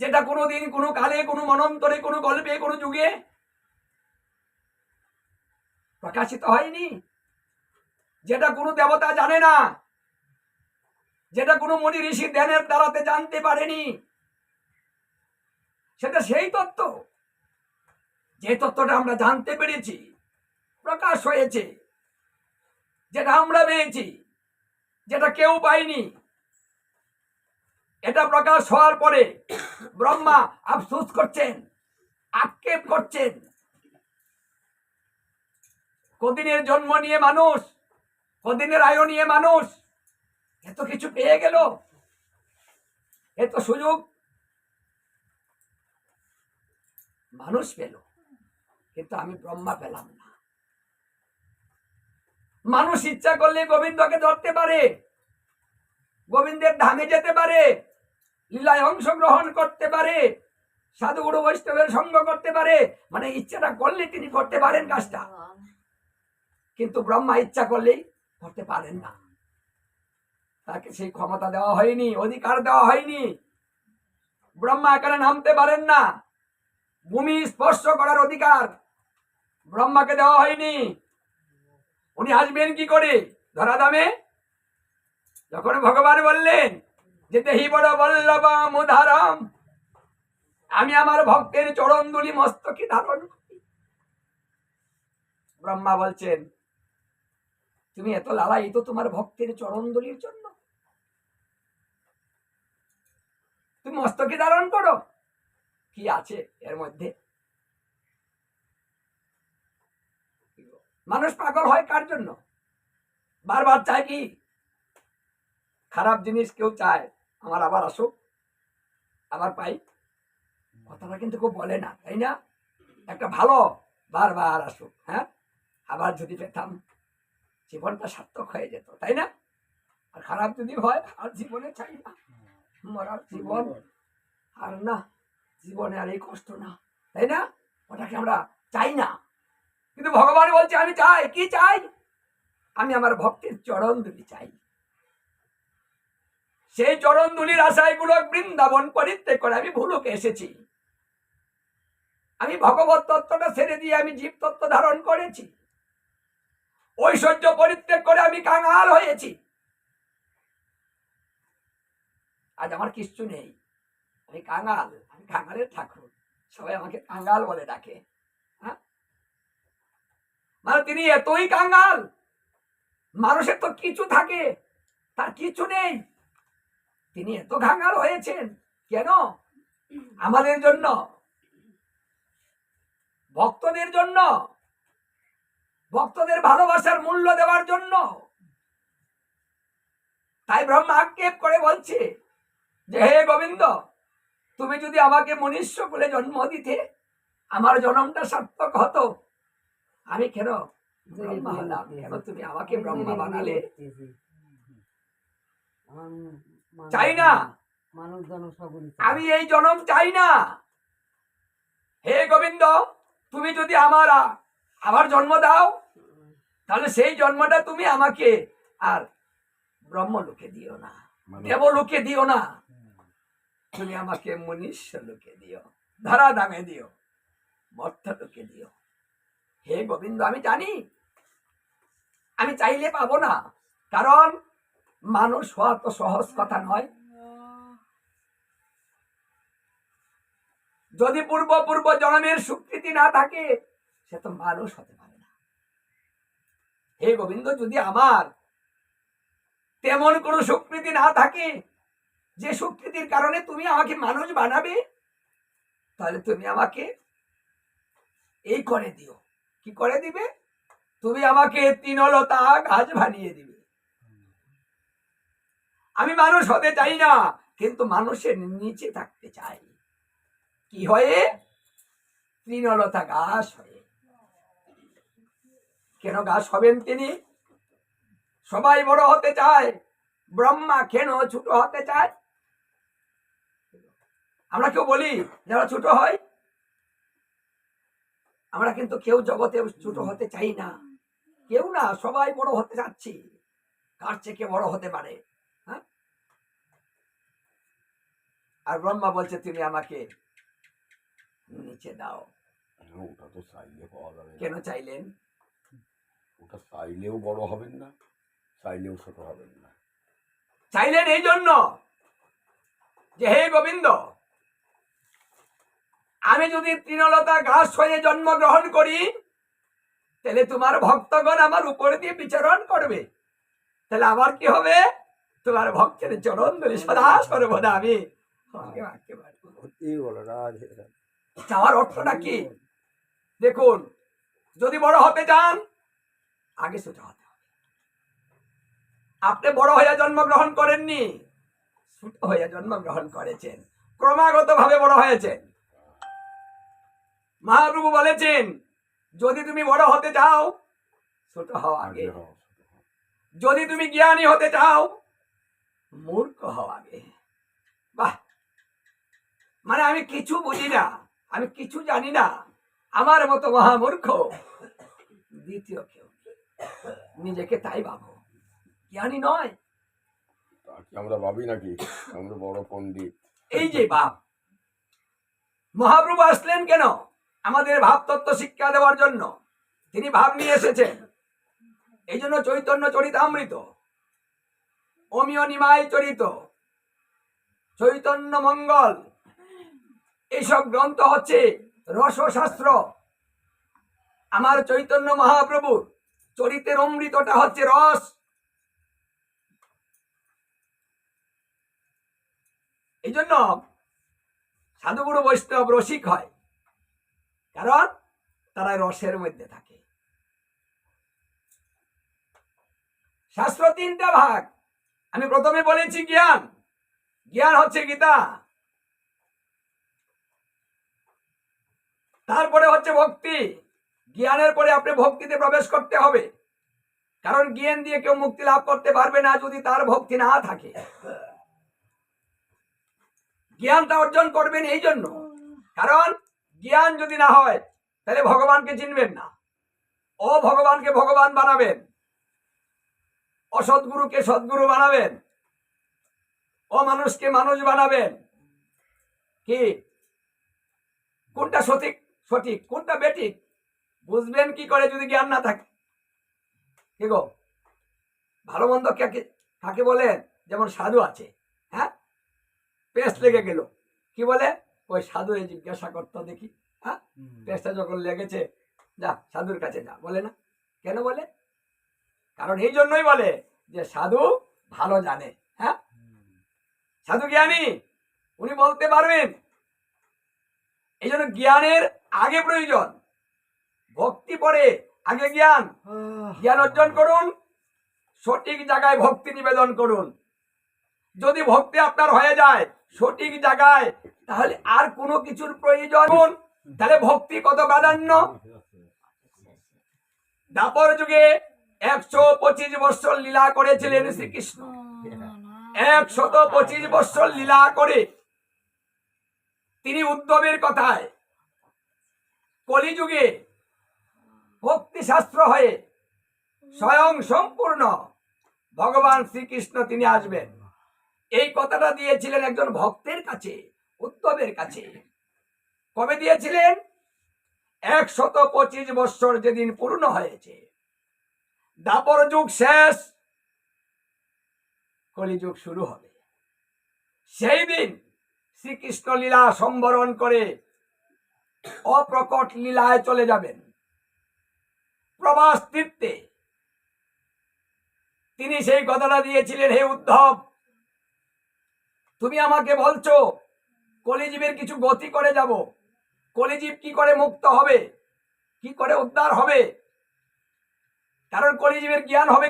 যেটা কোনোদিন, কোনো কালে, কোনো মনন্তরে, কোনো গল্পে, কোনো যুগে প্রকাশিত হয়নি। যেটা কোনো দেবতা জানে না, যেটা কোনো মনি ঋষি ধ্যানের দ্বারাতে জানতে পারেনি। সেটা সেই তত্ত্ব। যে তত্ত্বটা আমরা জানতে পেরেছি, প্রকাশ হয়েছে, যেটা আমরা পেয়েছি, যেটা কেউ পায়নি। এটা প্রকাশ হওয়ার পরে ব্রহ্মা আফসোস করছেন, আক্ষেপ করছেন। কদিনের জন্ম নিয়ে মানুষ, কদিনের আয়ু নিয়ে মানুষ, এত কিছু পেয়ে গেল। এত সুযোগ মানুষ পেল, কিন্তু আমি ব্রহ্মা পেলাম না। মানুষ ইচ্ছা করলে গোবিন্দকে ধরতে পারে, গোবিন্দের ধামে যেতে পারে লীলায় অংশগ্রহণ করতে পারে সাধুগুরু বৈষ্ণবের সঙ্গ করতে পারে মানে ইচ্ছাটা করলে তিনি করতে পারেন কাজটা। কিন্তু ব্রহ্মা ইচ্ছা করলেই করতে পারেন না। তাকে সেই ক্ষমতা দেওয়া হয়নি, অধিকার দেওয়া হয়নি। ব্রহ্মা এখানে নামতে পারেন না। ভূমি স্পর্শ করার অধিকার ব্রহ্মাকে দেওয়া হয়নি। উনি আসবেন কি করে? ধরা দামে যখন ভগবান বললেন যে দেহি বড় বল্লভা মুধারাম আমি আমার ভক্তের চরণ দুলি মস্তকে ধারণ ব্রহ্মা বলছেন, তুমি এত লালাই তো তোমার ভক্তের চরণ দুলির জন্য। তুমি মস্তকে ধারণ করো। কি আছে এর মধ্যে? মানুষ পাগল হয় কার জন্য? বারবার চায় কি? খারাপ জিনিস কেউ চায়। আমার আবার আসুক আবার পাই। কথাটা কিন্তু কেউ বলে না, তাই না? একটা ভালো বারবার আসুক হ্যাঁ? আবার যদি পেতাম, জীবনটা সার্থক হয়ে যেত, তাই না? আর খারাপ যদি হয়, আর জীবনে চাই না। মরার জীবন আর না, জীবনে আর এই কষ্ট না, তাই না? ওটাকে আমরা চাই না। কিন্তু ভগবান বলছে, আমি চাই, কি চাই? আমি আমার ভক্তের চরণ দুলি চাই। সেই চরণ দুলির আশায়গুলো বৃন্দাবন পরিত্যাগ করে আমি ভুলুকে এসেছি। আমি ভগবত তত্ত্বটা ছেড়ে দিয়ে আমি জীব তত্ত্ব ধারণ করেছি। ঐশ্বর্য পরিত্যাগ করে আমি কাঙাল হয়েছি। আজ আমার কিচ্ছু নেই। আমি কাঙাল, আমি কাঙালের ঠাকুর। সবাই আমাকে কাঙ্গাল বলে ডাকে। হ্যাঁ? মানে তিনি এতই কাঙ্গাল মানুষের তো কিছু থাকে, তার কিছু নেই। তিনি এত কাঙ্গাল হয়েছেন, কেন? আমাদের জন্য, ভক্তদের জন্য, ভক্তদের ভালোবাসার মূল্য দেওয়ার জন্য। তাই ব্রহ্মা আক্ষেপ করে বলছে যে, হে গোবিন্দ, তুমি যদি আমাকে মনুষ্য বলে জন্ম দিতে, আমার জন্মটা সার্থক হতো। আমি কেন কেন তুমি আমাকে ব্রহ্মা বানালে? চাই না। মানুষ আমি এই জন্ম চাই না। হে গোবিন্দ তুমি যদি আমার আবার জন্ম দাও তাহলে সেই জন্মটা তুমি আমাকে আর ব্রহ্মলোকে দিও না দেবলোকে দিও না। তুমি আমাকে মনীষ্য লোকে দিও ধরা দামে দিও মর্থ লোকে দিও। হে গোবিন্দ আমি জানি। আমি চাইলে পাবো না। কারণ মানুষ হওয়া তো সহজ কথা নয়। যদি পূর্ব পূর্ব জন্মের স্বীকৃতি না থাকে, সে তো মানুষ হতে পারে না। হে গোবিন্দ, যদি আমার তেমন কোনো স্বীকৃতি না থাকে, যে স্বীকৃতির কারণে তুমি আমাকে মানুষ বানাবে, তাহলে তুমি আমাকে এই করে দিও। কি করে দিবে? তুমি আমাকে তিনলতা গাছ বানিয়ে দিবে। আমি মানুষ হতে চাই না, কিন্তু মানুষের নিচে থাকতে চাই। কি হয়ে? তৃণলতা গাছ হয়ে। কেন গাছ হবেন তিনি? সবাই বড় হতে চায়, ব্রহ্মা কেন ছোট হতে চায়? আমরা কেউ বলি, যারা ছোট হয়, আমরা কিন্তু কেউ জগতে ছোট হতে চাই না। কেউ না, সবাই বড় হতে চাচ্ছি। কার থেকে বড় হতে পারে হ্যাঁ আর ব্রহ্মা বলছে তুমি আমাকে নিচে দাও। ওটা তো চাইলে পাওয়া যাবে কেন চাইলেন? ওটা চাইলেও বড় হবেন না চাইলেও ছোট হবেন না। চাইলেন এই জন্য যে হে গোবিন্দ আমি যদি তৃণলতা ঘাস হয়ে জন্মগ্রহণ করি তাহলে তোমার ভক্তগণ আমার উপরে দিয়ে বিচরণ করবে। তাহলে আমার কি হবে? তোমার ভক্তের চরণ ধরে সদা সর্বদা আমি। চাওয়ার অর্থটা কি? দেখুন যদি বড় হতে চান আগে ছোট হতে হবে। আপনি বড় হয়ে জন্মগ্রহণ করেননি ছোট হয়ে জন্মগ্রহণ করেছেন। ক্রমাগত ভাবে বড় হয়েছেন। মহাপ্রভু বলেছেন যদি তুমি বড় হতে চাও ছোট হও আগে। যদি তুমি জ্ঞানী হতে চাও মূর্খ হও আগে। মানে আমি কিছু বুঝি না আমি কিছু জানি না। আমার মতো মহামূর্খ। দ্বিতীয় কেউ নিজেকে তাই ভাবো। জ্ঞানী নয়। আমরা ভাবি নাকি? আমরা বড় পণ্ডিত। এই যে ভাব। মহাপ্রভু আসলেন কেন? আমাদের ভাবতত্ত্ব শিক্ষা দেওয়ার জন্য। তিনি ভাব নিয়ে এসেছেন। এই জন্য চৈতন্য চরিতামৃত। অমিয় নিমাই চরিত। চৈতন্য মঙ্গল। এইসব গ্রন্থ হচ্ছে রসশাস্ত্র। আমার চৈতন্য মহাপ্রভু চরিতের অমৃতটা হচ্ছে রস। এই জন্য সাধুগুরু বৈষ্ণব রসিক হয়, কারণ তারা রসের মধ্যে থাকে। শাস্ত্র তিনটা ভাগ। আমি প্রথমে বলেছি জ্ঞান। জ্ঞান হচ্ছে গীতা। তারপরে হচ্ছে ভক্তি। জ্ঞানের পরে আপনি ভক্তিতে প্রবেশ করতে হবে। কারণ জ্ঞান দিয়ে কেউ মুক্তি লাভ করতে পারবে না যদি তার ভক্তি না থাকে। জ্ঞানটা অর্জন করবেন এই জন্য। কারণ জ্ঞান যদি না হয়, তাহলে ভগবানকে চিনবেন না। ও ভগবানকে ভগবান বানাবেন। অসৎগুরুকে সদ্গুরু বানাবেন। ও মানুষকে মানুষ বানাবেন। কি? কোনটা সঠিক? সঠিক? কোনটা বেঠিক? বুঝবেন কি করে যদি জ্ঞান না থাকে? কি গো? ভালো মন্দ কাকে কাকে বলেন যেমন সাধু আছে হ্যাঁ? পেস্ট লেগে গেল। কি বলে? ওই সাধু এই জিজ্ঞাসা করতো দেখি হ্যাঁ? পেস্টটা যখন লেগেছে যা সাধুর কাছে যা বলে না? কেন বলে? কারণ এই জন্যই বলে যে সাধু ভালো জানে হ্যাঁ? সাধু জ্ঞানী উনি বলতে পারবেন এই জন্য জ্ঞানের আগে প্রয়োজন। ভক্তি পরে আগে জ্ঞান। জ্ঞান অর্জন করুন সঠিক জায়গায় ভক্তি নিবেদন করুন। যদি ভক্তি আপনার হয়ে যায় সঠিক জায়গায় তাহলে আর কোনো কিছুর প্রয়োজন তাহলে ভক্তি কত প্রাধান্য? দাপর যুগে একশো পঁচিশ বৎসর লীলা করেছিলেন শ্রীকৃষ্ণ। একশত পঁচিশ বৎসর লীলা করে উদ্ধবের কথায় কলিযুগে ভক্তি শাস্ত্র হয়ে স্বয়ং সম্পূর্ণ ভগবান শ্রীকৃষ্ণ তিনি আসবেন। এই কথাটা দিয়েছিলেন একজন ভক্তের কাছে উদ্ধবের কাছে। কবে দিয়েছিলেন? একশত পঁচিশ বৎসর যেদিন পূর্ণ হয়েছে। দাপর যুগ শেষ, কলিযুগ শুরু হবে। সেই দিন শ্রীকৃষ্ণ লীলা সম্বরণ করে অপ্রকট লীলায় চলে যাবেন। প্রবাস তীর্থে। তিনি সেই কথাটা দিয়েছিলেন, হে উদ্ধব, তুমি আমাকে বলছো, কলিজীবের কিছু গতি করে যাব। কলিজীব কি করে মুক্ত হবে? কি করে উদ্ধার হবে? কারণ কলিজীবের জ্ঞান হবে